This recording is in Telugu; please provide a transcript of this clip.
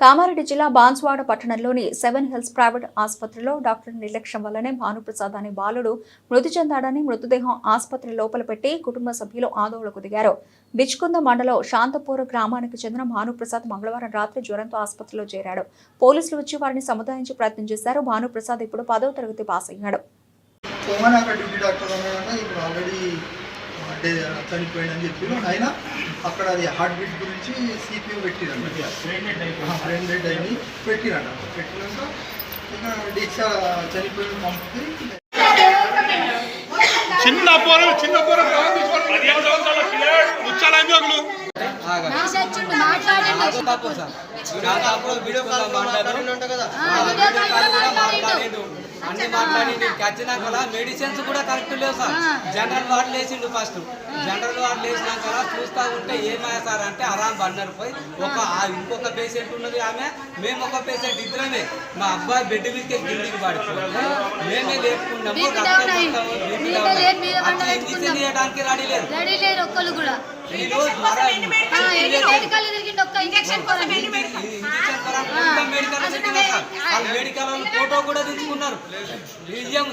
కామారెడ్డి జిల్లా బాన్స్వాడ పట్టణంలోని సెవెన్ హిల్స్ ప్రైవేట్ ఆసుపత్రిలో డాక్టర్ నిర్లక్ష్యం వల్లనే భానుప్రసాద్ అనే బాలుడు మృతి చెందాడని మృతదేహం ఆసుపత్రి లోపల పెట్టి కుటుంబ సభ్యులు ఆందోళనకు దిగారు. బిచ్కుంద మండలం శాంతపూర్ గ్రామానికి చెందిన భానుప్రసాద్ మంగళవారం రాత్రి జ్వరంతో ఆసుపత్రిలో చేరాడు. పోలీసులు వచ్చి వారిని సముదాయించి ప్రయత్నం చేశారు. భానుప్రసాద్ ఇప్పుడు పదో తరగతి పాస్ అయ్యాడు చనిపోయిందని చెప్పి అయినా అక్కడ అది హార్ట్ బీట్ గురించి సిపియూ పెట్టిరంట. బ్రెయిన్ డెడ్ అయింది పెట్టిరంట. పెట్టినాక ఇక డిశ్చార్జ్ చనిపోయిన పంపితే చిన్న పోరం చిన్న పోరం ముచ్చాలని అన్ని మాట్లాడి వచ్చినాక మెడిసిన్స్ కూడా కరెక్ట్ లేవు సార్ జనరల్ వార్డు వేసిండు ఫస్ట్ జనరల్ వార్డు వేసినాక చూస్తా ఉంటే ఏమయ్యా సార్ అంటే ఆరాం బండరు పోయి ఒక ఆ ఇంకొక పేషెంట్ ఉన్నది ఆమె మేము ఒక పేషెంట్ ఇద్దరమే మా అబ్బాయి బెడ్ మీదకి కిందికి పడిపోయింది మేమే లేపుకున్నాము రక్తం. చేయడానికి రెడీ లేదు రెడీ లేరు కూడా మెడికల్ ఫోటో కూడా తీసుకున్నారు. మ్యూజియం